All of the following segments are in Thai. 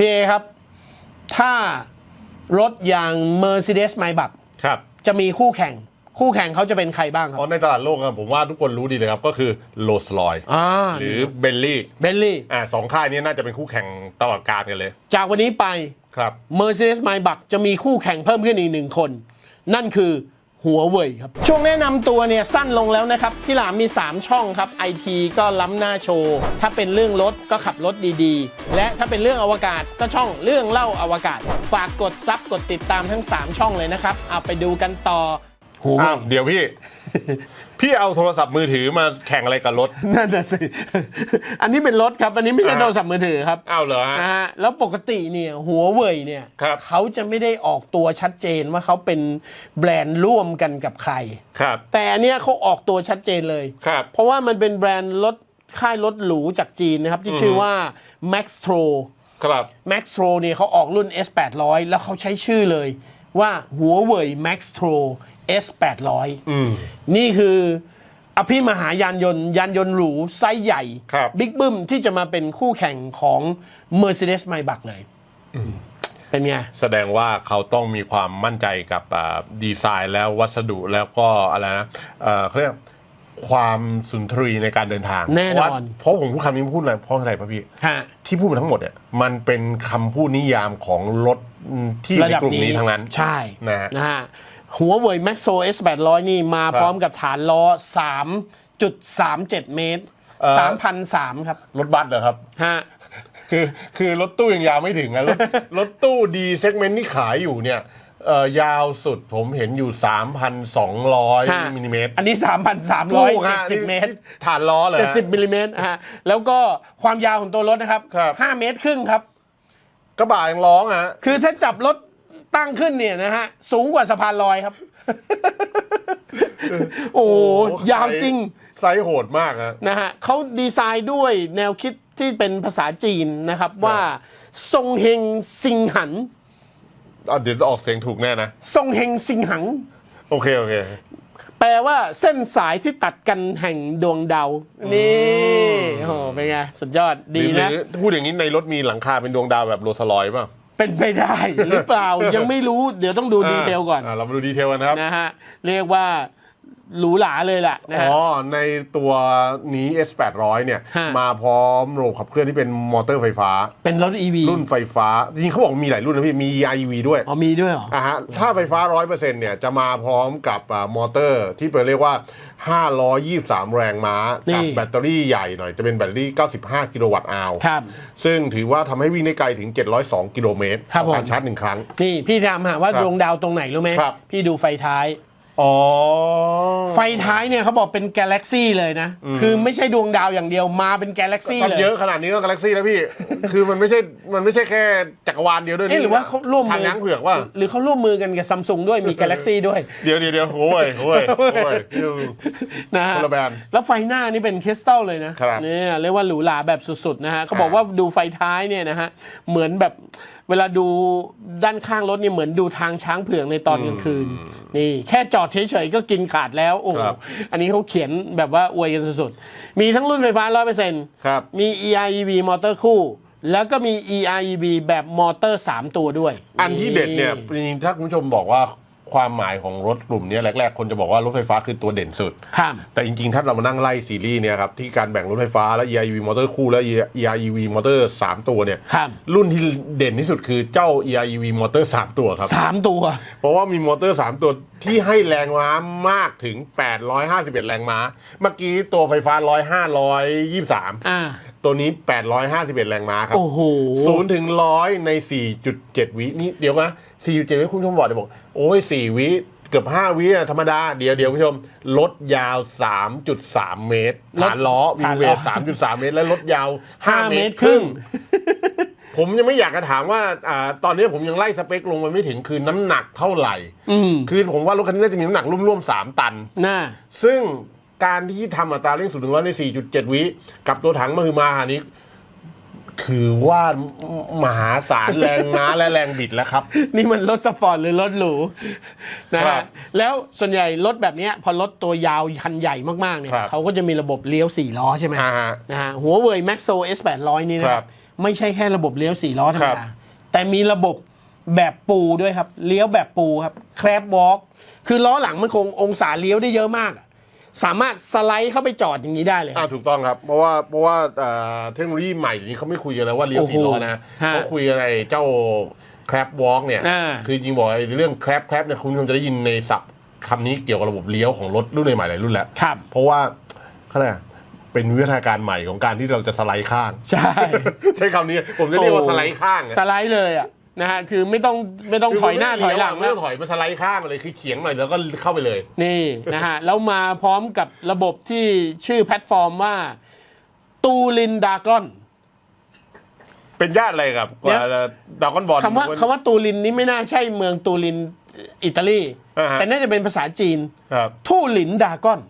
พี่เอครับ ถ้ารถอย่าง Mercedes m a y b a c h ครับ จะมีคู่แข่ง คู่แข่งเขาจะเป็นใครบ้างคเพรับราะในตลาดโลกอะผมว่าทุกคนรู้ดีเลยครับก็คือโรลส์รอยอ่าหรือเบลลี่เบลลี่อ่าสองค่ายนี้น่าจะเป็นคู่แข่งตลอดกาลกันเลย จากวันนี้ไปครับ Mercedes m a y b a c h จะมีคู่แข่งเพิ่มขึ้นอีกหนึ่งคน นั่นคือ หัวเว่ยครับ ช่วงแนะนำตัวเนี่ยสั้นลงแล้วนะครับ ที่หลามมี 3 ช่องครับ IT ก็ล้ำหน้าโชว์ ถ้าเป็นเรื่องรถก็ขับรถดีๆ และถ้าเป็นเรื่องอวกาศก็ช่องเรื่องเล่าอวกาศ ฝากกดซับกดติดตามทั้ง 3 ช่องเลยนะครับ เอาไปดูกันต่อ หัวเว่อ้าวยเดี๋ยวพี่ พี่เอาโทรศัพท์มือถือมาแข่งอะไรกับรถ นั่นน่ะสิ อันนี้เป็นรถครับ อันนี้ไม่ใช่อ่า โทรศัพท์มือถือครับอ้าวเหรอฮะ นะฮะแล้วปกติเนี่ยหัวเว่ยเนี่ยครับ เขาจะไม่ได้ออกตัวชัดเจนว่าเขาเป็นแบรนด์ร่วมกันกับใคร ครับ แต่อันเนี้ยเขาออกตัวชัดเจนเลย ครับ เพราะว่ามันเป็นแบรนด์รถค่ายรถหรูจากจีนนะครับ ที่ชื่อว่า Maxtro ครับ Maxtro เนี่ยเขาออกรุ่น S 8 0 0 แล้วเขาใช้ชื่อเลยว่าหัวเว่ย Maxtro S 8 0 0อืม นี่คืออภิมหายานยนต์ ยานยนต์หรูไซส์ใหญ่ครับ บิ๊กบึ้มที่จะมาเป็นคู่แข่งของ Mercedes m a y b a c h เลยเป็นไง แสดงว่าเขาต้องมีความมั่นใจกับอ่าดีไซน์แล้ววัสดุแล้วก็อะไรนะเอ่อเขาเรียกความสุนทรีในการเดินทางแน่นอน เพราะว่าเพราะผมพูดคำนี้พูดอะไรเพราะอะไรป่ะพี่ ฮะ ที่พูดมาทั้งหมดเนี่ยมันเป็นคำพูดนิยามของรถที่อยู่ระในดับกลุ่มนี้นี้ทั้งนั้น ใช่นะฮะ นะฮะ หัวเว่ย Maxo S 8 0 0 นี่มาครับพร้อมกับฐานล้อ 3.37 เมตร เอ่อ 3,003ครับ รถบัสเหรอครับ ฮะ คือคือรถตู้ยังยาวไม่ถึงนะรถ รถตู้ดีเซกเมนต์ที่ขายอยู่เนี่ยเอ่อยาวสุดผมเห็นอยู่ ฮะ 3,200มิลลิเมตรอันนี้ ถูกฮะ3,370 เมตร ฐานล้อเลย 70มิลลิเมตรฮะ แล้วก็ความยาวของตัวรถนะครับ ครับ 5 เมตรครึ่งครับ กระบะยังร้องฮะ คือถ้าจับรถ ตั้งขึ้นเนี่ยนะฮะสูงกว่าสะพานลอยครับ โอ้โหยาวจริง ไซส์โหดมากฮะนะฮะเขาดีไซน์ด้วยแนวคิดที่เป็นภาษาจีนนะครับว่าทรงเฮงซิงหันอะเดี๋ยวจะออกเสียงถูกแน่นะทรงเฮงซิงหัง โอเค โอเค แปลว่าเส้นสายที่ตัดกันแห่งดวงดาว นี่โอ้โหเป็นไง สุดยอดดีนะหรือพูดอย่างนี้ในรถมีหลังคาเป็นดวงดาวแบบโรลสลอยป่ะ เป็นไปได้หรือเปล่ายังไม่รู้เดี๋ยวต้องดูดีเทลก่อนาเรามาดูดีเทลกันนะครับ นะฮะเรียกว่า หรูหราเลยแหละนะอ๋ฮะอในตัวนี้ S800 เนี่ย ฮะ มาพร้อมระบบขับเคลื่อนที่เป็นมอเตอร์ไฟฟ้า เป็นรถ EV รุ่นไฟฟ้า จริงๆเขาบอกมีหลายรุ่นนะพี่ มี EIV ด้วย อ๋อมีด้วยเหรอ อะฮะ ถ้าไฟฟ้า 100%เนี่ย จะมาพร้อมกับอ่ามอเตอร์ที่เป็นเรียกว่า 523 แรงม้า นี่ กับแบตเตอรี่ใหญ่หน่อย จะเป็นแบตเตอรี่ 95 กิโลวัตต์อาวครับ ซึ่งถือว่าทำให้วิ่งได้ไกลถึง 702 กิโลเมตรครับต่อการผมชาร์จหนึ่งครั้ง นี่พี่ถามหาว่าครับดวงดาวตรงไหนรู้ไหมครับ พี่ดูไฟท้าย อ๋อ ไฟท้ายเนี่ยเขาบอกเป็นกาแล็กซี่เลยนะคือไม่ใช่ดวงดาวอย่างเดียวมาเป็นกาแล็กซี่ตัดเลยเยอะขนาดนี้ก็กาแล็กซี่แล้วพี่ คือมันไม่ใช่ มันไม่ใช่แค่จักรวาลเดียวด้วยเอ๊ะหรือว่าเขาร่วมทางมือง้างเผือกว่า หรือเขาร่วมมือกันกับซัมซุงด้วยมีกาแล็กซี่ด้วย เดี๋ยวเดี๋ยวเดี๋ยวโอ้ยโอ้ยโอ้ย นะฮะคนละแบรนด์แล้วไฟหน้านี่เป็นคริสตัลเลยนะครับ เนี่ยเรียกว่าหรูหราแบบสุดๆนะฮะเขาบอกครับว่าดูไฟท้ายเนี่ยนะฮะเหมือนแบบ เวลาดูด้านข้างรถเนี่ยเหมือนดูทางช้างเผือกในตอนกลางคืน นี่แค่จอดเฉยๆก็กินขาดแล้ว โอ้โหครับอันนี้เขาเขียนแบบว่าอวยกันสุดๆ มีทั้งรุ่นไฟฟ้า 100%ครับมี EREV มอเตอร์คู่ แล้วก็มี EREV แบบมอเตอร์ 3 ตัวด้วย อันที่เด็ดเนี่ยจริงๆถ้าคุณผู้ชมบอกว่า ความหมายของรถกลุ่มเนี้ยแรก ๆ คนจะบอกว่ารถไฟฟ้าคือตัวเด่นสุด ครับแต่จริงๆ ถ้าเรามานั่งไล่ซีรีส์เนี่ยครับที่การแบ่งรถไฟฟ้าและ EREV มอเตอร์คู่และ EREV มอเตอร์3ตัวเนี่ยครับรุ่นที่เด่นที่สุดคือเจ้า EREV มอเตอร์3ตัวครับ สามตัว เพราะว่ามีมอเตอร์3ตัว ที่ให้แรงม้ามากถึง 851 แรงม้า เมื่อกี้ตัวไฟฟ้า 105 123 อ่า ตัวนี้ 851 แรงม้าครับ โอ้โห ศูนย์ถึงร้อยใน 4.7 วินี่เดี๋ยวนะ 4.7 วิคุณผู้ชมบอกเดี๋ยวบอก โอ้ย 4 วิเกือบ 5 วิอะธรรมดา เดี๋ยวเดี๋ยวคุณผู้ชมลดยาว 3.3 เมตรลดฐานล้อวิฐานงเวล้อท3.3 เมตร แล้วลดยาวห้า5เมเมตตรรคครึ่รึ่ง ง ผมยังไม่อยากจะถามว่าอ่าตอนนี้ผมยังไล่สเปคลงมาไม่ถึงคือน้ำหนักเท่าไหร่ อืมคือผมว่ารถคันนี้น่าจะมีน้ำหนักร่วมๆ3ตัน น่า ซึ่งการที่ทำอัตราเร่งสูงถึงร้อยใน 4.7 วิกับตัวถังมาคือมาหานี้ ถือว่ามหาศาล แรงม้าและแรงบิดแล้วครับ นี่มันรถสปอร์ตหรือรถหรูนะครัฮะบแล้วส่วนใหญ่รถแบบเนี้ยพอรถตัวยาวคันใหญ่มากๆเนี่ยครับ เขาก็จะมีระบบเลี้ยว 4 ล้อใช่ไหมอ่าฮะ นะฮะหัวเว่ย Maxo S 8 0 0 นี่นะคครัรับบ ไม่ใช่แค่ระบบเลี้ยวสี่ล้อธรรมครัดาบแต่มีระบบแบบปูด้วยครับ เลี้ยวแบบปูครับแครบวอล์กคือล้อหลังมันคงองศาเลี้ยวได้เยอะมากอะสามารถสไลด์เข้าไปจอดอย่างนี้ได้เลยคอ่ารับถูกต้องครับ เพราะว่าเพราะว่าเอ่อเทคโนโลยีใหม่นี้เขาไม่คุยกันแล้วว่าเลี้ยวโอ้โหสี่ล้อนะฮะเขาคุยกันไอ้เจ้าแครบวอล์กเนี่ยอ่าคือจริงๆบอกไอ้เรื่องแครบแครบเนี่ยคุณผู้ชมจะได้ยินในศัพท์คำนี้เกี่ยวกับระบบเลี้ยวของรถรุ่นใหม่ๆหลายรุ่นแล้วครับเพราะว่าเขาเรียกอะไร เป็นวิทยาการใหม่ของการที่เราจะสไลด์ข้าง ใช่ ใช้คำนี้ผมจะเรียกว่าสไลด์ข้างอะสไลด์เลยอะนะฮะคือไม่ต้องไม่ต้องถอยหน้าถอยหลังไม่แล้วต้องถอยมันสไลด์ข้างมาเลยคือเฉียงหน่อยแล้วก็เข้าไปเลย นี่นะฮะแล้วมาพร้อมกับระบบที่ชื่อแพลตฟอร์มว่าตูลินดากอน เป็นญาติอะไรกับเดี๋ยวดากอนบอล คำว่าคำว่าตูลินนี่ไม่น่าใช่เมืองตูลินอิตาลี อ่าฮะ แต่น่าจะเป็นภาษาจีน ครับ ทู่หลินดากอนอ๋อ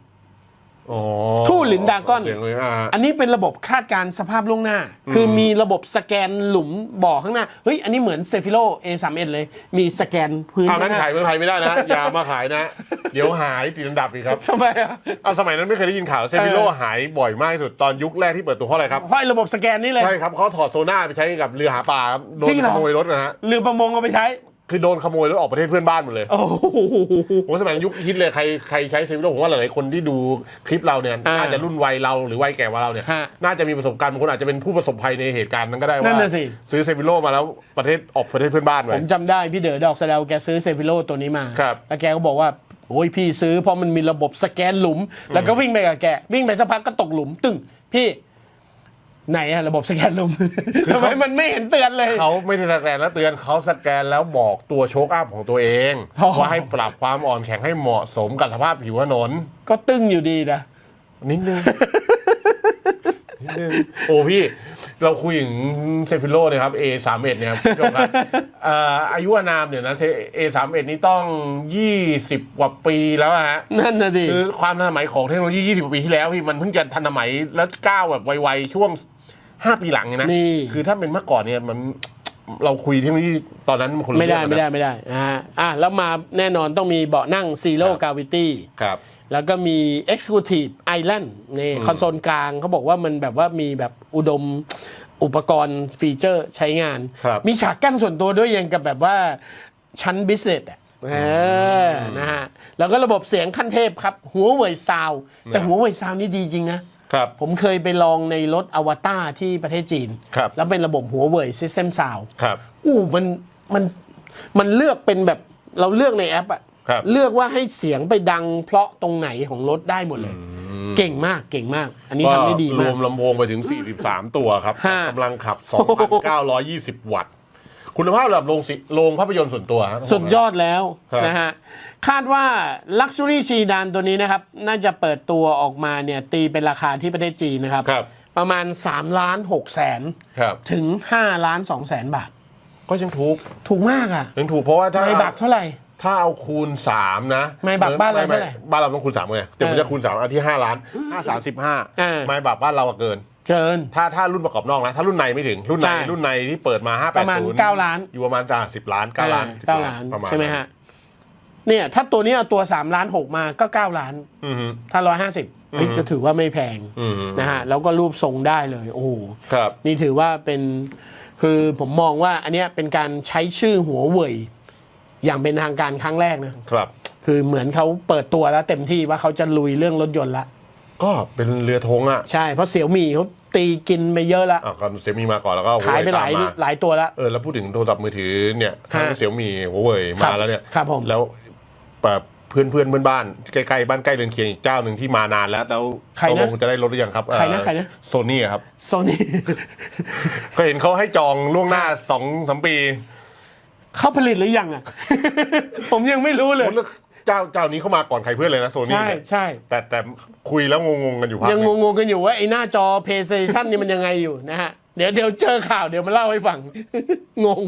ทู่หลินดากอนเสียงเลยอ่าอันนี้เป็นระบบคาดการณ์สภาพล่วงหน้า คือมีระบบสแกนหลุมบ่อข้างหน้า เฮ้ย อันนี้เหมือนเซฟิโล A3N เลย มีสแกนพื้นเอางั้ข้างนหน้าขายเมืองไทยไม่ได้นะ อย่ามาขายนะ เดี๋ยวหายติดอันดับอีกครับทำไมอะเอาสมัยนั้นไม่เคยได้ยินข่าวเซฟิโลเออหายบ่อยมากที่สุดตอนยุคแรกที่เปิดตัวเพราะอะไรครับเพราะไอ้ระบบสแกนนี่เลย ใช่ครับเขาถอดโซน่าไปใช้กับเรือหาปลาครับโดจรินงเหรอขโมยรถนะฮะ เรือประมงเอาไปใช้ คือโดนขโมยรถออกประเทศเพื่อนบ้านหมดเลยโอ้โหผมสมัยนั้นยุคฮิตเลยใครใครใช้เซฟิโลผมว่าหลายๆคนที่ดูคลิปเราเนี่ยอ่าน่าจะรุ่นวัยเราหรือวัยแก่กว่าเราเนี่ยฮะน่าจะมีประสบการณ์บางคนอาจจะเป็นผู้ประสบภัยในเหตุการณ์นั้นก็ได้นั่ว่านน่ะสิซื้อเซฟิโลมาแล้วประเทศออกประเทศเพื่อนบ้านผไว้มจำได้พี่เด๋อดอกสะเดาวแกซื้อเซฟิโลตัวนี้มาครับแล้วแกก็บอกว่าโอ้ยพี่ซื้อเพราะมันมีระบบสแกนหลุม แล้วก็วิ่งไปกับแกวิ่งไปสักพักก็ตกหลุมตึ้งพี่ ไหนอะระบบสแกนหลุมทำไมมันไม่เห็นเตือนเลย เขาไม่ได้สแกนแล้วเตือนเขาสแกนแล้วบอกตัวโชคอัพของตัวเอง อ๋อ ว่าให้ปรับความอ่อนแข็งให้เหมาะสมกับสภาพผิวถนน ก็ตึ้งอยู่ดีนะ นิดนึง นิดนึง โอ้พี่ เราคุยถึงเซฟิโลเนี่ยครับ A 3 1 เนี่ยครับผู้ชมครับเอ่ออายุอานามเนี่ยนะ A 3 1 นี่ต้อง 20 กว่าปีแล้วอะฮะนั่นน่ะดิคือความทันสมัยของเทคโนโลยี 20 กว่าปีที่แล้วพี่มันเพิ่งจะทันสมัยแล้วก้าวแบบไวๆช่วง 5 ปีหลังเนี่ยนะนี่คือถ้าเป็นเมื่อก่อนเนี่ยมันเราคุยเทคโนโลยีตอนนั้นมันคนละไม่ได้เรื่องไม่ได้กันนะไม่ได้อ่าอะแล้วมาแน่นอนต้องมีเบาะนั่ง Zero ครับ Gravity ครับ แล้วก็มี Executive Island นี่คอนโซลกลางเขาบอกว่ามันแบบว่ามีแบบอุดมอุปกรณ์ฟีเจอร์ใช้งานครับมีฉากกั้นส่วนตัวด้วยยังกับแบบว่าชั้นบิสเนสอะเออนะฮะแล้วก็ระบบเสียงขั้นเทพครับ หัวเว่ยซาวแต่หัวเว่ยซาวนี่ดีจริงนะครับผมเคยไปลองในรถอวตารที่ประเทศจีนครับแล้วเป็นระบบหัวเว่ย System Sound ครับอู้มันมันมันเลือกเป็นแบบเราเลือกในแอปอะครับ เลือกว่าให้เสียงไปดังเพราะตรงไหนของรถได้หมดเลย เก่งมากเก่งมาก อันนี้ก็ทำได้ดีรมาวกมลำโพงไปถึง 43 ตัวครับฮะกำลังขับ 2,920 วัตต์คุณภาพระดับโรงสิโรงภาพยนตร์ส่วนตัวฮะสุดยอดแล้วครับนะฮะคาดว่า Luxury s e d a n ตัวนี้นะครับ น่าจะเปิดตัวออกมาเนี่ยตีเป็นราคาที่ประเทศจีนนะครับครับประมาณ 3 ล้าน6แสนครับถึง 5 ล้าน2แสนบาท ก็ยังถูก ถูกมากอะยังถูกเพราะว่าถ้าไม่บักเท่าไหร่ ถ้าเอาคูณ 3 นะไม่บักบ้านเราไม่เท่าไหร่บ้านเราต้องคูณ3ไงแต่ผมเออจะคูณ3เอาที่ 5 ล้าน 5 3เออ15ไม่บักบ้านเราอะเกิน เกิน ถ้าถ้ารุ่นประกอบนอกนะ ถ้ารุ่นในไม่ถึงรุ่นในใช่รุ่นในที่เปิดมา 580ประมาณ9ล้าน อยู่ประมาณจ่า10 ล้าน 9 ล้านเก้าล้านประมาณใช่ไหมฮะเนี่ยถ้าตัวนี้เอาตัว 3 ล้าน 6 มาก็ 9 ล้านอือฮึถ้า 150เฮ้ยอืมก็ถือว่าไม่แพงอือฮึนะฮะแล้วก็รูปทรงได้เลย โอ้โหครับ นี่ถือว่าเป็นคือผมมองว่าอันเนี้ยเป็นการใช้ชื่อหัวเว่ย อย่างเป็นทางการครั้งแรกนะครับ คือเหมือนเขาเปิดตัวแล้วเต็มที่ว่าเขาจะลุยเรื่องรถยนต์ละก็เป็นเรือธงอะใช่เพราะเสี่ยวมี่เขาตีกินไปเยอะละอะก็เสี่ยมีมาก่อนแล้วก็ขายไปหลายตมมหลายตัวละเออแล้วพูดถึงโทรศัพท์มือถือเนี่ยทั้งฮะเสี่ยมีหัวเว่ยครัมาบแล้วเนี่ยครับผมแล้วแบบเพื่อนเพื่อนเพื่อนบ้านใกล้ๆบ้านใกล้เรือนเคียงอีกเจ้าหนึ่งที่มานานแล้ว แล้วใครนะตกลงจะได้รถหรือยังครับใครนะใครนะโซนี่ครับโซนี่ก็เห็นเขาให้จองล่วงหน้าสองสามปี เขาผลิตหรือยังอะ ผมยังไม่รู้เลยโอ้แล้วเจ้าเจ้านี้เข้ามาก่อนใครเพื่อนเลยนะโซนี่ใช่เนี่ยใช่แต่แต่คุยแล้วงงๆกันอยู่พักยังหนึ่งงๆกันอยู่ว่าไอ้หน้าจอ PlayStation นี่มันยังไงอยู่นะฮะ เดี๋ยวเดี๋ยวเจอข่าวเดี๋ยวมาเล่าให้ฟัง งง